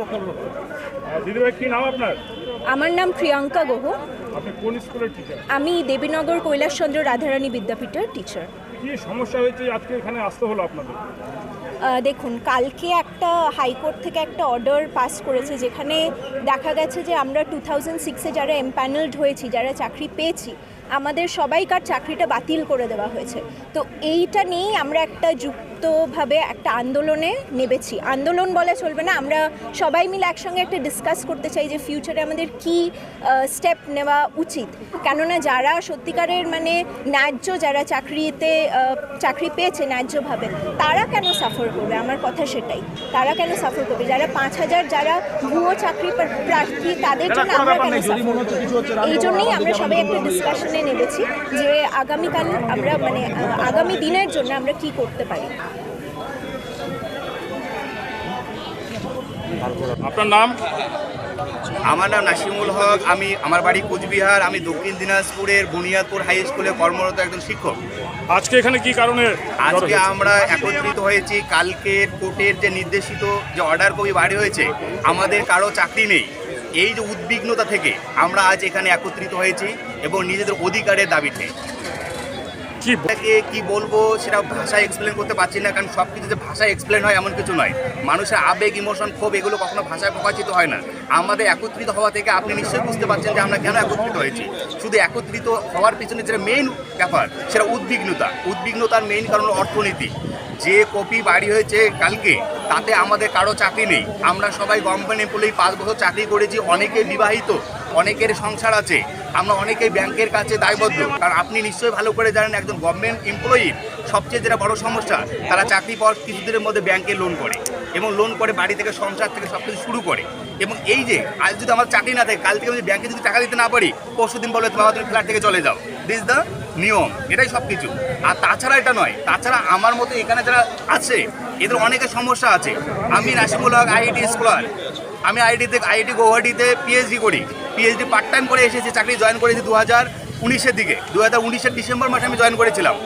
আহ, দিদিভাই কি নাম আপনার? আমার নাম প্রিয়াঙ্কা গুহ। আপনি কোন স্কুলের টিচার আমি দেবীনগর কৈলাসচন্দ্র রাধারানী বিদ্যাপীঠের টিচার কি সমস্যা হয়েছে? আজকে এখানে আসতে হলো আপনাদের? দেখুন কালকে একটা হাইকোর্ট থেকে একটা অর্ডার পাস করেছে যেখানে দেখা গেছে যে আমরা টু থাউজেন্ড সিক্সে যারা এমপ্যানেলড হয়েছি যারা চাকরি পেয়েছি আমাদের সবাইকার চাকরিটা বাতিল করে দেওয়া হয়েছে। তো এইটা নিয়েই আমরা একটা যুক্তভাবে একটা আন্দোলনে নেবেছি আন্দোলন বলে চলবে না আমরা সবাই মিলে একসঙ্গে একটা ডিসকাস করতে চাই যে ফিউচারে আমাদের কি স্টেপ নেওয়া উচিত। কেননা যারা সত্যিকারের মানে ন্যায্য যারা চাকরিতে চাকরি পেয়েছে ন্যায্যভাবে তারা কেন সাফার করবে? আমার কথা সেটাই। তারা কেন সাফার করবে? যারা পাঁচ হাজার যারা ভুয়ো চাকরি প্রার্থী তাদের জন্য আমরা কেন এই জন্যই আমরা সবাই একটা ডিসকাশনে নেমেছি যে আগামীকাল আমরা মানে আগামী দিনের জন্য আমরা কি করতে পারি? আপনার নাম? আমার নাম নাসিমুল হক। আমি আমার বাড়ি কোচবিহার। আমি দক্ষিণ দিনাজপুরের বুনিয়াদপুর হাই স্কুলে কর্মরত একজন শিক্ষক। আজকে এখানে কি কারণে আজকে আমরা একত্রিত হয়েছি। কালকের কোর্টের যে নির্দেশিত যে অর্ডার কপি বাড়ি হয়েছে আমাদের কারও চাকরি নেই। এই যে উদ্বিগ্নতা থেকে আমরা আজ এখানে একত্রিত হয়েছি এবং নিজেদের অধিকারের দাবিতে। কি কি বলব সেটা ভাষায় এক্সপ্লেন করতে পারছি না, কারণ সব কিছু যে ভাষায় এক্সপ্লেন হয় এমন কিছু নয়। মানুষের আবেগ ইমোশন ক্ষোভ, এগুলো কখনো ভাষায় প্রকাশিত হয় না। আমাদের একত্রিত হওয়া থেকে আপনি নিশ্চয়ই বুঝতে পারছেন যে আমরা কেন একত্রিত হয়েছি। শুধু একত্রিত হওয়ার পিছনে যেটা মেইন ব্যাপার, সেটা উদ্বিগ্নতা। উদ্বিগ্নতার মেইন কারণ অর্থনীতি। যে কপি বাড়ি হয়েছে কালকে, তাতে আমাদের কারও চাকরি নেই। আমরা সবাই গভর্নমেন্ট এমপ্লয়ি পাঁচ বছর চাকরি করেছি, অনেকে বিবাহিত, অনেকের সংসার আছে। আমরা অনেকেই ব্যাংকের কাছে দায়বদ্ধ। কারণ আপনি নিশ্চয়ই ভালো করে জানেন একজন গভর্নমেন্ট এমপ্লয়ির সবচেয়ে যেটা বড় সমস্যা, তারা চাকরি পাওয়ার কিছুদিনের মধ্যে ব্যাংকে লোন করে এবং লোন করে বাড়ি থেকে, সংসার থেকে সব কিছু শুরু করে। এবং এই যে, আজ যদি আমার চাকরি না থাকে, কাল থেকে যদি ব্যাংকে যদি টাকা দিতে না পারি, পরশু দিন বলে বাবা তুমি ফ্ল্যাট থেকে চলে যাও। দিস দ্য নিয়ম, এটাই সব কিছু আর তাছাড়া এটা নয়, তাছাড়া আমার মতো এখানে যারা আছে, এদের অনেকের সমস্যা আছে। আমি নাসিমুল হক, আইআইটি স্কলার। আমি আইআইটিতে আইআইটি গৌহাটিতে পিএইচডি করি। পিএইচডি পার্ট টাইম করে এসেছি, চাকরি জয়েন করেছি দু হাজার উনিশের দিকে। দু হাজার উনিশের ডিসেম্বর মাসে আমি জয়েন করেছিলাম।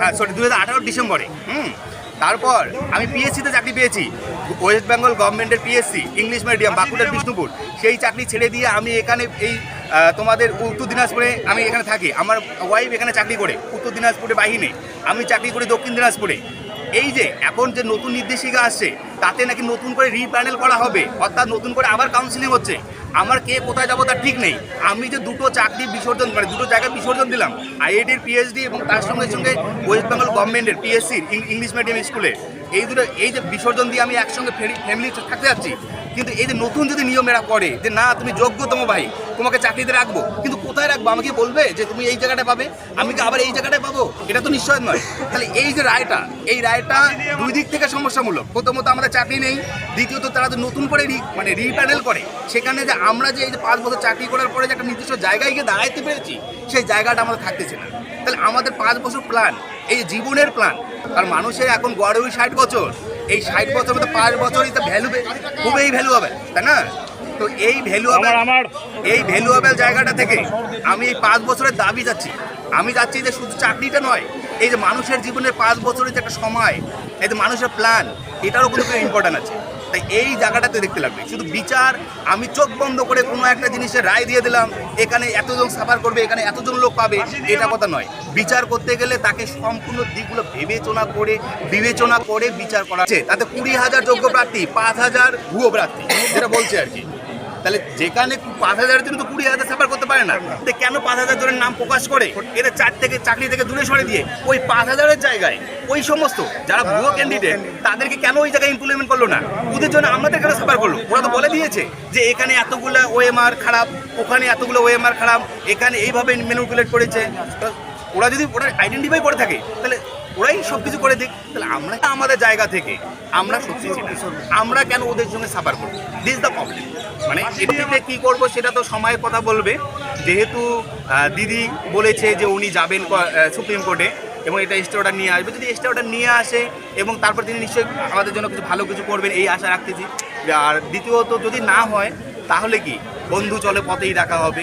হ্যাঁ সরি দু হাজার আঠারো ডিসেম্বরে। হুম, তারপর আমি পিএসসিতে চাকরি পেয়েছি ওয়েস্ট বেঙ্গল গভর্নমেন্টের পিএসসি ইংলিশ মিডিয়াম বাঁকুড়ার বিষ্ণুপুর সেই চাকরি ছেড়ে দিয়ে আমি এখানে এই তোমাদের উত্তর দিনাজপুরে আমি এখানে থাকি। আমার ওয়াইফ এখানে চাকরি করে, উত্তর দিনাজপুরে বাহিনী আমি চাকরি করি দক্ষিণ দিনাজপুরে। এই যে, এখন যে নতুন নির্দেশিকা আসছে, তাতে নাকি নতুন করে রিপ্যানেল করা হবে। অর্থাৎ নতুন করে আবার কাউন্সিলিং হচ্ছে। আমার কে কোথায় যাব তার ঠিক নেই। আমি যে দুটো চাকরি বিসর্জন মানে দুটো জায়গায় বিসর্জন দিলাম আইআইটির পিএইচডি এবং তার সঙ্গে সঙ্গে ওয়েস্ট বেঙ্গল গভর্নমেন্টের পিএসসির ইংলিশ মিডিয়াম স্কুলে এই দুটো, এই যে বিসর্জন দিয়ে আমি একসঙ্গে ফ্যামিলি থাকতে যাচ্ছি, কিন্তু এই যে নতুন যদি নিয়ম এরা করে যে না, তুমি যোগ্যতম ভাই, তোমাকে চাকরিতে রাখব, কিন্তু কোথায় রাখব? আমাকে বলবে যে তুমি এই জায়গাটা পাবে, আমি কি আবার এই জায়গাটায় পাবো? এটা তো নিশ্চয় নয়। তাহলে এই যে রায়টা, এই রায়টা দুই দিক থেকে সমস্যামূলক। প্রথমত আমাদের চাকরি নেই, দ্বিতীয়ত তারা যে নতুন করে মানে রিপ্যানেল করে, সেখানে যে আমরা যে এই যে পাঁচ বছর চাকরি করার পরে যে একটা নির্দিষ্ট জায়গায় গিয়ে দাঁড়াইতে পেরেছি, সেই জায়গাটা আমাদের থাকতেছে না। তাহলে আমাদের পাঁচ বছর প্ল্যান এই জীবনের প্ল্যান আর মানুষের এখন গড়ে ওই ষাট বছর। এই ষাট বছর মধ্যে পাঁচ বছরই তো ভ্যালু খুবই ভ্যালু হবে তাই না? তো এই ভ্যালু আমার আমার। এই ভ্যালুয়েবল জায়গাটা থেকে আমি এই পাঁচ বছরের দাবি যাচ্ছি। আমি যাচ্ছি যে শুধু চাকরিটা নয় এই যে মানুষের জীবনের পাঁচ বছরের যে একটা সময় এই যে মানুষের প্ল্যান এটারও কিন্তু ইম্পর্টেন্ট আছে। তাই এই জায়গাটাতে দেখতে লাগবে। শুধু বিচার, আমি চোখ বন্ধ করে কোনো একটা জিনিসের রায় দিয়ে দিলাম, এখানে এতজন সাফার করবে, এখানে এতজন লোক পাবে, এটা কথা নয়। বিচার করতে গেলে তাকে সম্পূর্ণ দিকগুলো বিবেচনা করে বিবেচনা করে বিচার করা তাতে কুড়ি হাজার যোগ্য প্রার্থী, পাঁচ হাজার ভুয়ো প্রার্থী, যেটা বলছে আর কি। তাহলে যেখানে পাঁচ হাজারের জন্য তো কুড়ি হাজার সাফার করতে পারে না। কেন পাঁচ হাজার জনের নাম প্রকাশ করে? এদের চার থেকে চাকরি থেকে দূরে সরে দিয়ে ওই পাঁচ হাজারের জায়গায় ওই সমস্ত যারা ভুয়ো ক্যান্ডিডেট তাদেরকে কেন ওই জায়গায় ইমপ্লিমেন্ট করল না? ওদের জন্য আমাদের কেন সাফার করল? ওরা তো বলে দিয়েছে যে এখানে এতগুলো ওএমআর খারাপ ওখানে এতগুলো ওএমআর খারাপ এখানে এইভাবে ম্যানুপুলেট করেছে। ওরা যদি ওরা আইডেন্টিফাই করে থাকে তাহলে ওরাই সব কিছু করে দিক তাহলে আমরা আমাদের জায়গা থেকে, আমরা সত্যি আমরা কেন ওদের সঙ্গে সাফার করব? দিস দ্য প্রবলেম মানে এটিতে কি করব সেটা তো সময়ের কথা বলবে। যেহেতু দিদি বলেছে যে উনি যাবেন সুপ্রিম কোর্টে এবং এটা স্টে অর্ডার নিয়ে আসবে। যদি স্টে অর্ডার নিয়ে আসে এবং তারপর তিনি নিশ্চয়ই আমাদের জন্য কিছু ভালো কিছু করবেন, এই আশা রাখতেছি। আর দ্বিতীয়ত যদি না হয়, তাহলে কি? বন্ধু চলে পথেই রাখা হবে।